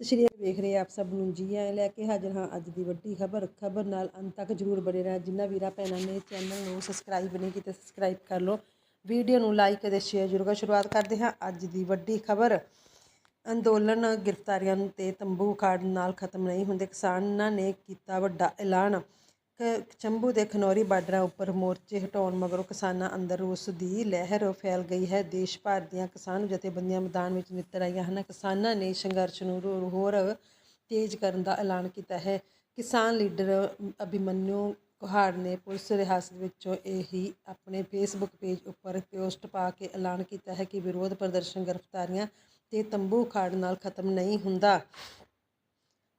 ਸਤਿ ਸ਼੍ਰੀ ਵੇਖ ਰਹੇ ਆਪ ਸਭ ਨੂੰ ਜੀ ਆਇਆਂ ਲੈ ਕੇ ਹਾਜ਼ਰ ਹਾਂ ਅੱਜ ਦੀ ਵੱਡੀ ਖਬਰ। ਖਬਰ ਨਾਲ ਅੰਤ ਤੱਕ ਜਰੂਰ ਬਣੇ ਰਹਿਣਾ। ਜਿਨ੍ਹਾਂ ਵੀਰਾਂ, ਭੈਣਾਂ ਨੇ ਚੈਨਲ ਨੂੰ ਸਬਸਕ੍ਰਾਈਬ ਨਹੀਂ ਕੀਤਾ ਸਬਸਕ੍ਰਾਈਬ ਕਰ ਲਓ। ਵੀਡੀਓ ਨੂੰ ਲਾਈਕ ਅਤੇ ਸ਼ੇਅਰ ਜ਼ਰੂਰ ਕਰ। ਸ਼ੁਰੂਆਤ ਕਰਦੇ ਹਾਂ ਅੱਜ ਦੀ ਵੱਡੀ ਖਬਰ। ਅੰਦੋਲਨ ਗ੍ਰਿਫਤਾਰੀਆਂ ਨੂੰ ਤੇ ਤੰਬੂ ਖਾੜ ਨਾਲ ਖਤਮ ਨਹੀਂ ਹੁੰਦੇ। ਕਿਸਾਨਾਂ ਨੇ ਕੀਤਾ ਵੱਡਾ ਐਲਾਨ। ਚੰਬੂ ਦੇ ਖਨੌਰੀ ਬਾਰਡਰਾਂ ਉੱਪਰ ਮੋਰਚੇ ਹਟਾਉਣ ਮਗਰੋਂ ਕਿਸਾਨਾਂ ਅੰਦਰ ਉਸ ਦੀ ਲਹਿਰ ਫੈਲ ਗਈ ਹੈ। ਦੇਸ਼ ਭਰ ਦੀਆਂ ਕਿਸਾਨ ਜਥੇਬੰਦੀਆਂ ਮੈਦਾਨ ਵਿੱਚ ਨਿੱਤਰ ਆਈਆਂ ਹਨ। ਕਿਸਾਨਾਂ ਨੇ ਸੰਘਰਸ਼ ਨੂੰ ਰੋ- ਹੋਰ ਤੇਜ਼ ਕਰਨ ਦਾ ਐਲਾਨ ਕੀਤਾ ਹੈ। ਕਿਸਾਨ ਲੀਡਰ ਅਭਿਮਨਿਊ ਕੁਹਾੜ ਨੇ ਪੁਲਿਸ ਰਿਆਸਤ ਵਿੱਚੋਂ ਇਹੀ ਆਪਣੇ ਫੇਸਬੁੱਕ ਪੇਜ ਉੱਪਰ ਪੋਸਟ ਪਾ ਕੇ ਐਲਾਨ ਕੀਤਾ ਹੈ ਕਿ ਵਿਰੋਧ ਪ੍ਰਦਰਸ਼ਨ ਗ੍ਰਿਫਤਾਰੀਆਂ ਤੇ ਤੰਬੂ ਖਾੜ ਨਾਲ ਖਤਮ ਨਹੀਂ ਹੁੰਦਾ।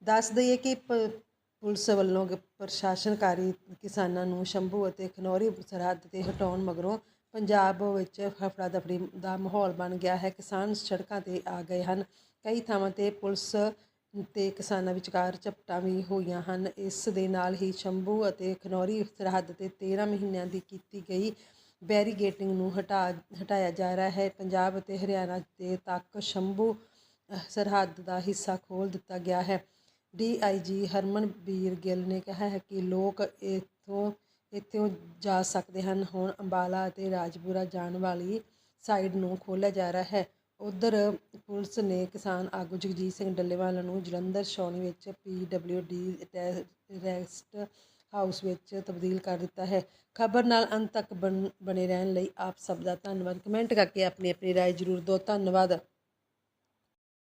ਦੱਸ ਦਈਏ ਕਿ ਪ- ਪੁਲਿਸ ਵੱਲੋਂ ਗ- ਪ੍ਰਸ਼ਾਸਨਕਾਰੀ ਕਿਸਾਨਾਂ ਨੂੰ ਸ਼ੰਭੂ ਅਤੇ ਖਨੌਰੀ ਸਰਹੱਦ ਤੇ ਹਟਾਉਣ ਮਗਰੋਂ ਪੰਜਾਬ ਵਿੱਚ ਹਫੜਾ ਦਫੜੀ ਦਾ ਮਾਹੌਲ ਬਣ ਗਿਆ ਹੈ। ਕਿਸਾਨ ਸੜਕਾਂ ਤੇ ਆ ਗਏ ਹਨ। ਕਈ ਥਾਵਾਂ ਤੇ ਪੁਲਿਸ ਤੇ ਕਿਸਾਨਾਂ ਵਿਚਕਾਰ ਝਪਟਾਂ ਵੀ ਹੋਈਆਂ ਹਨ। ਇਸ ਦੇ ਨਾਲ ਹੀ ਸ਼ੰਭੂ ਅਤੇ ਖਨੌਰੀ ਸਰਹੱਦ ਤੇ 13 ਮਹੀਨਿਆਂ ਦੀ ਕੀਤੀ ਗਈ ਬੈਰੀਗੇਟਿੰਗ ਨੂੰ ਹਟਾ, ਹਟਾਇਆ ਜਾ ਰਿਹਾ ਹੈ। ਪੰਜਾਬ ਅਤੇ ਹਰਿਆਣਾ ਦੇ ਤੱਕ ਸ਼ੰਭੂ ਸਰਹੱਦ ਦਾ ਹਿੱਸਾ ਖੋਲ੍ਹ ਦਿੱਤਾ ਗਿਆ ਹੈ। ਡੀਆਈਜੀ ਹਰਮਨਬੀਰ ਗਿੱਲ ਨੇ ਕਿਹਾ ਹੈ ਕਿ ਲੋਕ ਇੱਥੋਂ ਇੱਥੋਂ ਜਾ ਸਕਦੇ ਹਨ। ਹੁਣ ਅੰਬਾਲਾ ਅਤੇ ਰਾਜਪੁਰਾ ਜਾਣ ਵਾਲੀ ਸਾਈਡ ਨੂੰ ਖੋਲ੍ਹਿਆ ਜਾ ਰਿਹਾ ਹੈ। ਉਧਰ ਪੁਲਿਸ ਨੇ ਕਿਸਾਨ ਆਗੂ ਜਗਜੀਤ ਸਿੰਘ ਡੱਲੇਵਾਲ ਨੂੰ ਜਲੰਧਰ ਛਾਉਣੀ ਵਿੱਚ ਪੀਡਬਲਿਊਡੀ ਰੈਸਟ ਹਾਊਸ ਵਿੱਚ ਤਬਦੀਲ ਕਰ ਦਿੱਤਾ ਹੈ। ਖਬਰ ਨਾਲ ਅੰਤ ਤੱਕ ਬਣ- ਬਣੇ ਰਹਿਣ ਲਈ ਆਪ ਸਭ ਦਾ ਧੰਨਵਾਦ। ਕਮੈਂਟ ਕਰਕੇ ਆਪਣੀ ਆਪਣੀ ਰਾਏ ਜ਼ਰੂਰ ਦਿਓ। ਧੰਨਵਾਦ।